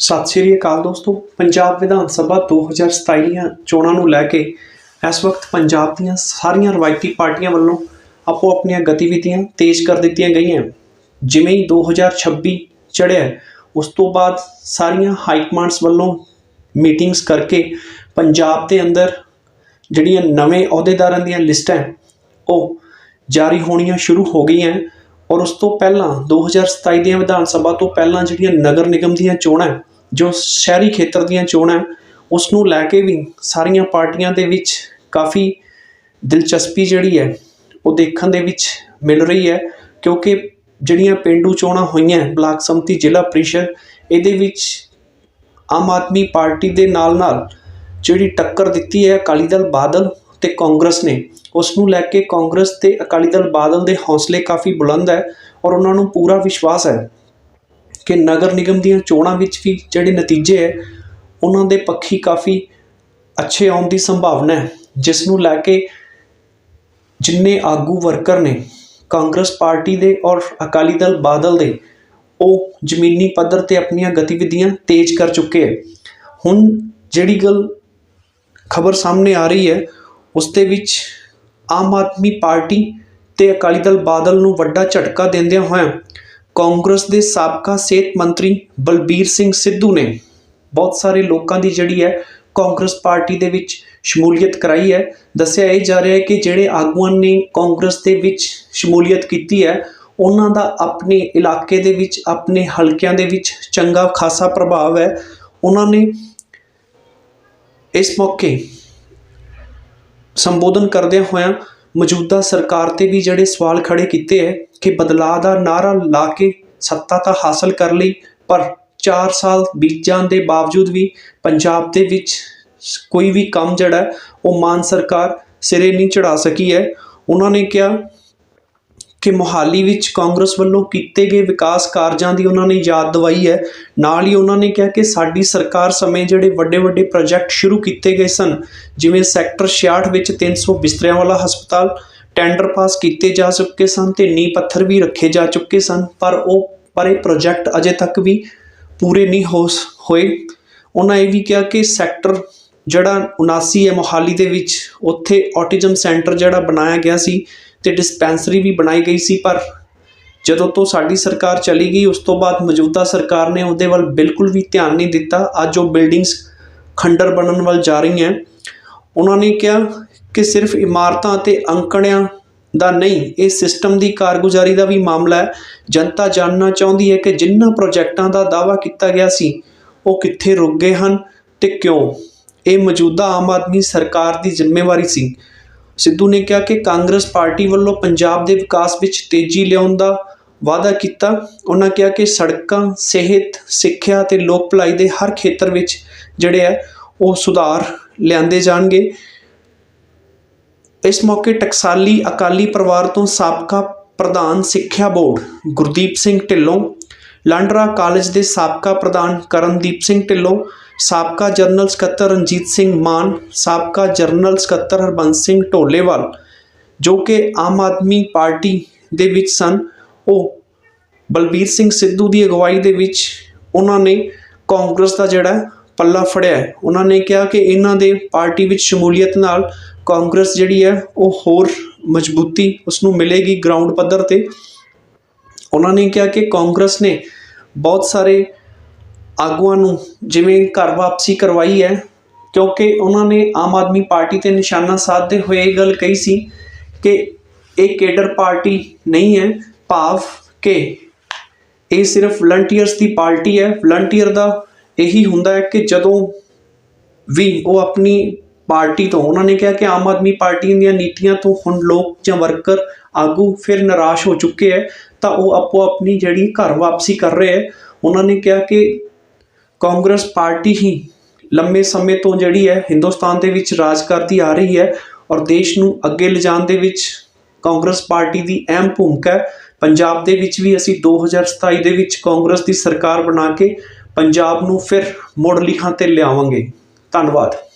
ਸਤਿ ਸ਼੍ਰੀ ਅਕਾਲ ਦੋਸਤੋ। ਪੰਜਾਬ ਵਿਧਾਨ ਸਭਾ 2027 ਦੀਆਂ ਚੋਣਾਂ ਨੂੰ ਲੈ ਕੇ ਇਸ ਵਕਤ ਪੰਜਾਬ ਦੀਆਂ ਸਾਰੀਆਂ ਰਵਾਇਤੀ ਪਾਰਟੀਆਂ ਵੱਲੋਂ ਆਪੋ ਆਪਣੀਆਂ ਗਤੀਵਿਧੀਆਂ ਤੇਜ਼ ਕਰ ਦਿੱਤੀਆਂ ਗਈਆਂ। ਜਿਵੇਂ ਹੀ 2026 ਚੜ੍ਹਿਆ, ਉਸ ਤੋਂ ਬਾਅਦ ਸਾਰੀਆਂ ਹਾਈ ਕਮਾਂਡਸ ਵੱਲੋਂ ਮੀਟਿੰਗਸ ਕਰਕੇ ਪੰਜਾਬ ਦੇ ਅੰਦਰ ਜਿਹੜੀਆਂ ਨਵੇਂ ਅਹੁਦੇਦਾਰਾਂ ਦੀਆਂ ਲਿਸਟਾਂ ਉਹ ਜਾਰੀ ਹੋਣੀਆਂ ਸ਼ੁਰੂ ਹੋ ਗਈਆਂ ਔਰ ਉਸ ਤੋਂ ਪਹਿਲਾਂ 2027 ਦੀਆਂ ਵਿਧਾਨ ਸਭਾ ਤੋਂ ਪਹਿਲਾਂ ਜਿਹੜੀਆਂ ਨਗਰ ਨਿਗਮ ਦੀਆਂ ਚੋਣਾਂ ਜੋ ਸ਼ਹਿਰੀ ਖੇਤਰ ਦੀਆਂ ਚੋਣਾਂ ਉਸ ਨੂੰ ਲੈ ਕੇ ਵੀ ਸਾਰੀਆਂ ਪਾਰਟੀਆਂ ਦੇ ਵਿੱਚ ਕਾਫੀ ਦਿਲਚਸਪੀ ਜਿਹੜੀ ਹੈ, ਉਹ ਦੇਖਣ ਦੇ ਵਿੱਚ ਮਿਲ ਰਹੀ ਹੈ, ਕਿਉਂਕਿ ਜਿਹੜੀਆਂ ਪਿੰਡੂ ਚੋਣਾਂ ਹੋਈਆਂ, ਬਲਾਕ ਸੰਮਤੀ ਜ਼ਿਲ੍ਹਾ ਪ੍ਰੀਸ਼ਦ, ਇਹਦੇ ਵਿੱਚ ਆਮ ਆਦਮੀ ਪਾਰਟੀ ਦੇ ਨਾਲ ਨਾਲ ਜਿਹੜੀ ਟੱਕਰ ਦਿੱਤੀ ਹੈ ਅਕਾਲੀ ਦਲ ਬਾਦਲ ਤੇ ਕਾਂਗਰਸ ਨੇ ਉਸ ਨੂੰ ਲੈ ਕੇ ਕਾਂਗਰਸ ਤੇ ਅਕਾਲੀ ਦਲ ਬਾਦਲ ਦੇ ਹੌਸਲੇ ਕਾਫੀ ਬੁਲੰਦ ਹੈ ਔਰ ਉਹਨਾਂ ਨੂੰ ਪੂਰਾ ਵਿਸ਼ਵਾਸ ਹੈ ਕਿ ਨਗਰ ਨਿਗਮ ਦੀਆਂ ਚੋਣਾਂ ਵਿੱਚ ਵੀ ਜਿਹੜੇ ਨਤੀਜੇ ਹੈ, ਉਹਨਾਂ ਦੇ ਪੱਖੀ ਕਾਫੀ ਅੱਛੇ ਆਉਣ ਦੀ ਸੰਭਾਵਨਾ ਹੈ, ਜਿਸ ਨੂੰ ਲੈ ਕੇ ਜਿੰਨੇ ਆਗੂ ਵਰਕਰ ਨੇ, ਕਾਂਗਰਸ ਪਾਰਟੀ ਦੇ ਔਰ ਅਕਾਲੀ ਦਲ ਬਾਦਲ ਦੇ, ਉਹ ਜ਼ਮੀਨੀ ਪੱਧਰ ਤੇ ਆਪਣੀਆਂ ਗਤੀਵਿਧੀਆਂ ਤੇਜ਼ ਕਰ ਚੁੱਕੇ ਹੈ। ਹੁਣ ਜਿਹੜੀ ਗੱਲ ਖਬਰ ਸਾਹਮਣੇ ਆ ਰਹੀ ਹੈ, ਉਸ ਦੇ ਵਿੱਚ ਆਮ ਆਦਮੀ ਪਾਰਟੀ ਤੇ ਅਕਾਲੀ ਦਲ ਬਾਦਲ ਨੂੰ ਵੱਡਾ ਝਟਕਾ ਦਿੰਦਿਆਂ ਹੋਇਆਂ ਕਾਂਗਰਸ ਦੇ ਸਾਬਕਾ ਸਿਹਤ ਮੰਤਰੀ ਬਲਬੀਰ ਸਿੰਘ ਸਿੱਧੂ ਨੇ ਬਹੁਤ ਸਾਰੇ ਲੋਕਾਂ ਦੀ ਜਿਹੜੀ ਹੈ ਕਾਂਗਰਸ ਪਾਰਟੀ ਦੇ ਵਿੱਚ ਸ਼ਮੂਲੀਅਤ ਕਰਾਈ ਹੈ। ਦੱਸਿਆ ਇਹ ਜਾ ਰਿਹਾ ਹੈ ਕਿ ਜਿਹੜੇ ਆਗੂਆਂ ਨੇ ਕਾਂਗਰਸ ਦੇ ਵਿੱਚ ਸ਼ਮੂਲੀਅਤ ਕੀਤੀ ਹੈ, ਉਹਨਾਂ ਦਾ ਆਪਣੇ ਇਲਾਕੇ ਦੇ ਵਿੱਚ, ਆਪਣੇ ਹਲਕਿਆਂ ਦੇ ਵਿੱਚ ਚੰਗਾ ਖਾਸਾ ਪ੍ਰਭਾਵ ਹੈ। ਉਹਨਾਂ ਨੇ ਇਸ ਮੌਕੇ ਸੰਬੋਧਨ ਕਰਦਿਆਂ ਹੋਇਆਂ ਮੌਜੂਦਾ ਸਰਕਾਰ ਤੇ ਵੀ ਜਿਹੜੇ ਸਵਾਲ ਖੜੇ ਕੀਤੇ ਹੈ ਕਿ ਬਦਲਾਅ ਦਾ ਨਾਰਾ ਲਾ ਕੇ ਸੱਤਾ ਤਾਂ ਹਾਸਲ ਕਰ ਲਈ, ਪਰ 4 ਸਾਲ ਬੀਤ ਜਾਣ ਦੇ ਬਾਵਜੂਦ ਵੀ ਪੰਜਾਬ ਦੇ ਵਿੱਚ ਕੋਈ ਵੀ ਕੰਮ ਜਿਹੜਾ ਉਹ ਮਾਨ ਸਰਕਾਰ ਸਿਰੇ ਨਹੀਂ ਚੜਾ ਸਕੀ ਹੈ। ਉਹਨਾਂ ਨੇ ਕਿਹਾ ਕਿ ਮੋਹਾਲੀ ਵਿੱਚ ਕਾਂਗਰਸ ਵੱਲੋਂ ਕੀਤੇ ਗਏ ਵਿਕਾਸ ਕਾਰਜਾਂ ਦੀ ਉਹਨਾਂ ਨੇ ਯਾਦ ਦਿਵਾਈ ਹੈ। ਨਾਲ ਹੀ ਉਹਨਾਂ ਨੇ ਕਿਹਾ ਕਿ ਸਾਡੀ ਸਰਕਾਰ ਸਮੇਂ ਜਿਹੜੇ ਵੱਡੇ ਵੱਡੇ ਪ੍ਰੋਜੈਕਟ ਸ਼ੁਰੂ ਕੀਤੇ ਗਏ ਸਨ, ਜਿਵੇਂ ਸੈਕਟਰ 66 ਵਿੱਚ 300 ਬਿਸਤਰਿਆਂ ਵਾਲਾ ਹਸਪਤਾਲ ਟੈਂਡਰ ਪਾਸ ਕੀਤੇ ਜਾ ਚੁੱਕੇ ਸਨ ਤੇ ਨੀਂਹ ਪੱਥਰ ਵੀ ਰੱਖੇ ਜਾ ਚੁੱਕੇ ਸਨ, ਪਰ ਉਹ, ਪਰ ਇਹ ਪ੍ਰੋਜੈਕਟ ਅਜੇ ਤੱਕ ਵੀ ਪੂਰੇ ਨਹੀਂ ਹੋ ਸ- ਹੋਏ। ਉਹਨਾਂ ਇਹ ਵੀ ਕਿਹਾ ਕਿ ਸੈਕਟਰ ਜਿਹੜਾ 79 ਹੈ ਮੋਹਾਲੀ ਦੇ ਵਿੱਚ, ਉੱਥੇ ਔਟਿਜ਼ਮ ਸੈਂਟਰ ਜਿਹੜਾ ਬਣਾਇਆ ਗਿਆ ਸੀ ਤੇ ਡਿਸਪੈਂਸਰੀ ਵੀ ਬਣਾਈ ਗਈ ਸੀ, ਪਰ ਜਦੋਂ ਤੋਂ ਸਾਡੀ ਸਰਕਾਰ ਚਲੀ ਗਈ, ਉਸ ਤੋਂ ਬਾਅਦ ਮੌਜੂਦਾ ਸਰਕਾਰ ਨੇ ਉਹਦੇ ਵੱਲ ਬਿਲਕੁਲ ਵੀ ਧਿਆਨ ਨਹੀਂ ਦਿੱਤਾ। ਅੱਜ ਉਹ ਬਿਲਡਿੰਗਸ ਖੰਡਰ ਬਣਨ ਵੱਲ ਜਾ ਰਹੀਆਂ। ਉਹਨਾਂ ਨੇ ਕਿਹਾ ਕਿ ਸਿਰਫ ਇਮਾਰਤਾਂ ਅਤੇ ਅੰਕੜਿਆਂ ਦਾ ਨਹੀਂ, ਇਹ ਸਿਸਟਮ ਦੀ ਕਾਰਗੁਜ਼ਾਰੀ ਦਾ ਵੀ ਮਾਮਲਾ ਹੈ। ਜਨਤਾ ਜਾਣਨਾ ਚਾਹੁੰਦੀ ਹੈ ਕਿ ਜਿਨ੍ਹਾਂ ਪ੍ਰੋਜੈਕਟਾਂ ਦਾ ਦਾਅਵਾ ਕੀਤਾ ਗਿਆ ਸੀ, ਉਹ ਕਿੱਥੇ ਰੁਕ ਗਏ ਹਨ ਤੇ ਕਿਉਂ? ਇਹ ਮੌਜੂਦਾ ਆਮ ਆਦਮੀ ਸਰਕਾਰ ਦੀ ਜ਼ਿੰਮੇਵਾਰੀ ਸੀ। ਸਿੱਧੂ ਨੇ ਕਿਹਾ ਕਿ ਕਾਂਗਰਸ ਪਾਰਟੀ ਵੱਲੋਂ ਪੰਜਾਬ ਦੇ ਵਿਕਾਸ ਵਿੱਚ ਤੇਜ਼ੀ ਲਿਆਉਣ ਦਾ ਵਾਅਦਾ ਕੀਤਾ। ਉਹਨਾਂ ਕਿਹਾ ਕਿ ਸੜਕਾਂ, ਸਿਹਤ, ਸਿੱਖਿਆ ਤੇ ਲੋਕ ਭਲਾਈ ਦੇ ਹਰ ਖੇਤਰ ਵਿੱਚ ਜਿਹੜੇ ਹੈ, ਉਹ ਸੁਧਾਰ ਲਿਆਂਦੇ ਜਾਣਗੇ। ਇਸ ਮੌਕੇ ਟਕਸਾਲੀ ਅਕਾਲੀ ਪਰਿਵਾਰ ਤੋਂ ਸਾਬਕਾ ਪ੍ਰਧਾਨ ਸਿੱਖਿਆ ਬੋਰਡ ਗੁਰਦੀਪ ਸਿੰਘ ਢਿੱਲੋਂ, ਲਾਂਡਰਾ ਕਾਲਜ ਦੇ ਸਾਬਕਾ ਪ੍ਰਧਾਨ ਕਰਨਦੀਪ ਸਿੰਘ ਢਿੱਲੋਂ, ਸਾਬਕਾ ਜਨਰਲ ਸਕੱਤਰ ਰਣਜੀਤ ਸਿੰਘ ਮਾਨ, ਸਾਬਕਾ ਜਨਰਲ ਸਕੱਤਰ ਹਰਬੰਸ ਸਿੰਘ ਢੋਲੇਵਾਲ, ਜੋ ਕਿ ਆਮ ਆਦਮੀ ਪਾਰਟੀ ਦੇ ਵਿੱਚ ਸਨ। ਉਹ ਬਲਬੀਰ ਸਿੰਘ ਸਿੱਧੂ ਦੀ ਅਗਵਾਈ ਦੇ ਵਿੱਚ ਉਹਨਾਂ ਨੇ ਕਾਂਗਰਸ ਦਾ ਜਿਹੜਾ ਪੱਲਾ ਫੜਿਆ। ਉਹਨਾਂ ਨੇ ਕਿਹਾ ਕਿ ਇਹਨਾਂ ਦੇ ਪਾਰਟੀ ਵਿੱਚ ਸ਼ਮੂਲੀਅਤ ਨਾਲ ਕਾਂਗਰਸ ਜਿਹੜੀ ਹੈ, ਉਹ ਹੋਰ ਮਜ਼ਬੂਤੀ ਉਸ ਨੂੰ ਮਿਲੇਗੀ ਗਰਾਊਂਡ ਪੱਧਰ ਤੇ। ਉਹਨਾਂ ਨੇ ਕਿਹਾ ਕਿ ਕਾਂਗਰਸ ਨੇ ਬਹੁਤ ਸਾਰੇ ਆਗੂਆਂ ਨੂੰ ਜਿਵੇਂ ਘਰ ਵਾਪਸੀ ਕਰਵਾਈ ਹੈ, ਕਿਉਂਕਿ ਉਹਨਾਂ ਨੇ ਆਮ ਆਦਮੀ ਪਾਰਟੀ ਤੇ ਨਿਸ਼ਾਨਾ ਸਾਧਦੇ ਹੋਏ ਇਹ ਗੱਲ ਕਹੀ ਸੀ ਕਿ ਇਹ ਕੇਡਰ ਪਾਰਟੀ ਨਹੀਂ ਹੈ, ਭਾਵ ਕਿ ਇਹ ਸਿਰਫ ਵਲੰਟੀਅਰਸ ਦੀ ਪਾਰਟੀ ਹੈ। ਵਲੰਟੀਅਰ ਦਾ ਇਹੀ ਹੁੰਦਾ ਹੈ ਕਿ ਜਦੋਂ ਵੀ ਉਹ ਆਪਣੀ ਪਾਰਟੀ ਤੋਂ। ਉਹਨਾਂ ਨੇ ਕਿਹਾ ਕਿ ਆਮ ਆਦਮੀ ਪਾਰਟੀ ਦੀਆਂ ਨੀਤੀਆਂ ਤੋਂ ਹੁਣ ਲੋਕ ਜਾਂ ਵਰਕਰ ਆਗੂ ਫਿਰ ਨਿਰਾਸ਼ ਹੋ ਚੁੱਕੇ ਹੈ ਤਾਂ ਉਹ ਆਪੋ ਆਪਣੀ ਜਿਹੜੀ ਘਰ ਵਾਪਸੀ ਕਰ ਰਹੇ ਹੈ ਉਹਨਾਂ ਨੇ ਕਿਹਾ ਕਿ ਕਾਂਗਰਸ ਪਾਰਟੀ ਹੀ ਲੰਮੇ ਸਮੇਂ ਤੋਂ ਜਿਹੜੀ ਹੈ ਹਿੰਦੁਸਤਾਨ ਦੇ ਵਿੱਚ ਰਾਜ ਕਰਦੀ ਆ ਰਹੀ ਹੈ ਔਰ ਦੇਸ਼ ਨੂੰ ਅੱਗੇ ਲਿਜਾਣ ਦੇ ਵਿੱਚ ਕਾਂਗਰਸ ਪਾਰਟੀ ਦੀ ਅਹਿਮ ਭੂਮਿਕਾ ਹੈ ਪੰਜਾਬ ਦੇ ਵਿੱਚ ਵੀ ਅਸੀਂ 2027 ਦੇ ਵਿੱਚ ਕਾਂਗਰਸ ਦੀ ਸਰਕਾਰ ਬਣਾ ਕੇ ਪੰਜਾਬ ਨੂੰ ਫਿਰ ਮੁੜ ਲਿਖਾਂ ਤੇ ਲਿਆਵਾਂਗੇ। ਧੰਨਵਾਦ।